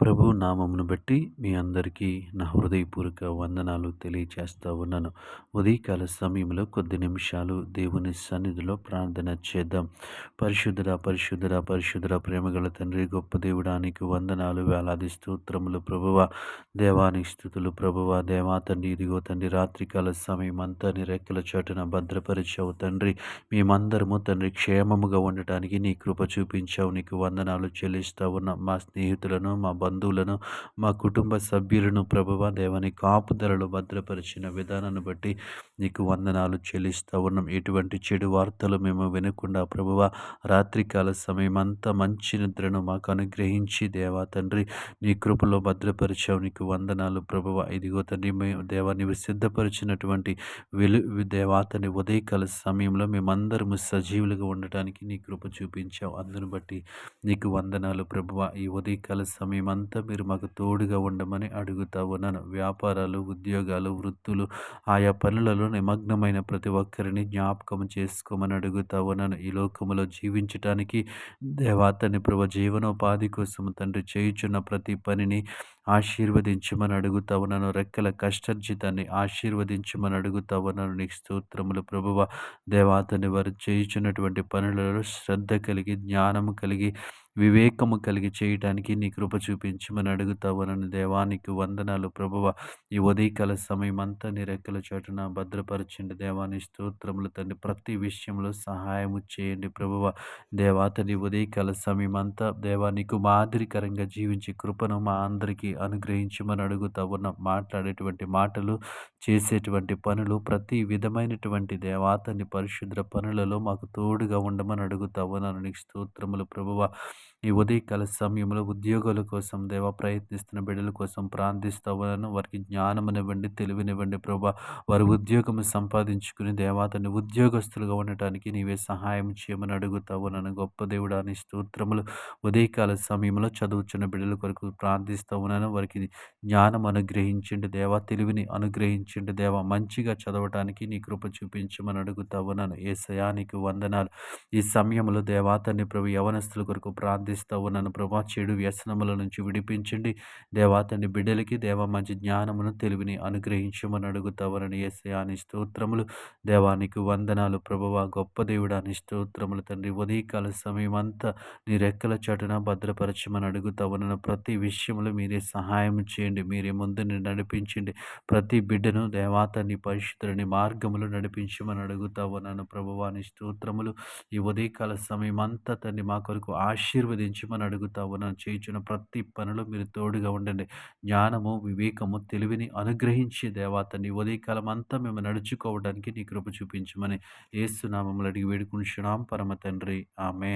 ప్రభు నామమును బట్టి మీ అందరికీ నా హృదయపూర్వక వందనాలు తెలియచేస్తూ ఉన్నాను. ఉదయకాల సమయంలో కొద్ది నిమిషాలు దేవుని సన్నిధిలో ప్రార్థన చేద్దాం. పరిశుద్ధుడ పరిశుద్ధుడ పరిశుద్ధుడ ప్రేమగల తండ్రి గొప్ప దేవుడానికి వందనాలు వేలాది స్తోత్రములు ప్రభువ. దేవానికి స్థుతులు ప్రభువ. దేవా తండ్రి ఇదిగో తండ్రి రాత్రికాల సమయం అంతా నీ రెక్కల చాటున భద్రపరిచావు తండ్రి. మేమందరము తండ్రి క్షేమముగా ఉండటానికి నీ కృప చూపించావు నీకు వందనాలు చెల్లిస్తా ఉన్న. మా స్నేహితులను మా బంధువులను మా కుటుంబ సభ్యులను ప్రభువ దేవని కాపుదలలో భద్రపరిచిన విధానాన్ని బట్టి నీకు వందనాలు చెల్లిస్తూ ఉన్నాం. ఎటువంటి చెడు వార్తలు మేము వినకుండా ప్రభువ రాత్రికాల సమయం అంతా మంచి నిద్రను మాకు అనుగ్రహించి దేవా తండ్రి నీ కృపలో భద్రపరిచావు. నీకు వందనాలు ప్రభువ. ఇదిగో తండ్రి మేము దేవా నీవు సిద్ధపరిచినటువంటి వెలు దేవాతని ఉదయకాల సమయంలో మేమందరము సజీవులుగా ఉండటానికి నీ కృప చూపించావు. అందును బట్టి నీకు వందనాలు ప్రభువ. ఈ ఉదయకాల సమయం అంతా మీరు మాకు తోడుగా ఉండమని అడుగుతా ఉన్నాను. వ్యాపారాలు ఉద్యోగాలు వృత్తులు ఆయా పనులలో నిమగ్నమైన ప్రతి ఒక్కరిని జ్ఞాపకం చేసుకోమని అడుగుతా ఉన్నాను. ఈ లోకములో జీవించటానికి దేవాతని ప్రభు జీవనోపాధి కోసం తండ్రి చేయుచున్న ప్రతి పనిని ఆశీర్వదించమని అడుగుతా ఉన్నాను. రెక్కల కష్టర్జితాన్ని ఆశీర్వదించమని అడుగుతా ఉన్నాను. నీ స్తోత్రములు ప్రభువ. దేవాతని వారు చేయుచున్నటువంటి పనులలో శ్రద్ధ కలిగి జ్ఞానము కలిగి వివేకము కలిగి చేయటానికి నీ కృప చూపించమని అడుగుతావనని దేవానికి వందనాలు. ప్రభువ ఈ ఉదయకాల సమయం అంతా నీ రెక్కల చోటున భద్రపరచండి. దేవాని స్తోత్రములు తండ్రి ప్రతి విషయంలో సహాయము చేయండి. ప్రభువ దేవాతని ఉదయకాల సమయం అంతా దేవా నీకు మాదిరికరంగా జీవించి కృపను మా అందరికీ అనుగ్రహించమని అడుగుతా ఉన్న మాట్లాడేటువంటి మాటలు చేసేటువంటి పనులు ప్రతి విధమైనటువంటి దేవాతని పరిశుద్ర పనులలో మాకు తోడుగా ఉండమని అడుగుతావు. నన్ను నీకు స్తోత్రములు. ప్రభువ ఈ ఉదయకాల సమయంలో ఉద్యోగాల కోసం దేవ ప్రయత్నిస్తున్న బిడ్డల కోసం ప్రార్థిస్తావలను వారికి జ్ఞానమునివ్వండి తెలివినివ్వండి ప్రభా. వారి ఉద్యోగం సంపాదించుకుని దేవాతని ఉద్యోగస్తులుగా ఉండటానికి నీవే సహాయం చేయమని అడుగుతావు నన్ను గొప్ప దేవుడాని స్తోత్రములు ఉదయకాల సమయంలో చదువుచున్న బిడ్డల కొరకు ప్రార్థిస్తావునను వారికి జ్ఞానం అనుగ్రహించండి దేవా తెలివిని అనుగ్రహించండి దేవా. మంచిగా చదవటానికి నీ కృప చూపించమని అడుగుతావు నన్ను ఏ సయానికి వందనాలు. ఈ సమయంలో దేవాతని ప్రభు యవనస్తుల కొరకు ప్రార్థిస్తావు. ఉన్నాను ప్రభా చెడు వ్యసనముల నుంచి విడిపించండి. దేవాతని బిడ్డలకి దేవ మంచి జ్ఞానమును తెలివిని అనుగ్రహించమని అడుగుతావనని ఏసయాని స్తోత్రములు దేవానికి వందనాలు ప్రభువ గొప్ప దేవుడాని స్తోత్రములు తండ్రి. ఉదయకాల సమయం అంతా నీ రెక్కల చటున భద్రపరచమని అడుగుతావనను ప్రతి విషయంలో మీరే సహాయం చేయండి. మీరే ముందుని నడిపించండి. ప్రతి బిడ్డను దేవాతని పరిశుద్ధుని మార్గములు నడిపించమని అడుగుతావనను ప్రభువాని స్తోత్రములు ఈ ఉదయకాల సమయం అంతా తండ్రి మా కొరకు ఆశీర్వదించమని అడుగుతావు. నన్ను చేయించిన ప్రతి పనిలో మీరు తోడుగా ఉండండి. జ్ఞానము వివేకము తెలివిని అనుగ్రహించి దేవాతని ఉదయకాలం అంతా మేము నడుచుకోవడానికి నీ కృప చూపించమని ఏసునామములు అడిగి వేడుకుంటున్నాం. పరమ తండ్రి. ఆమె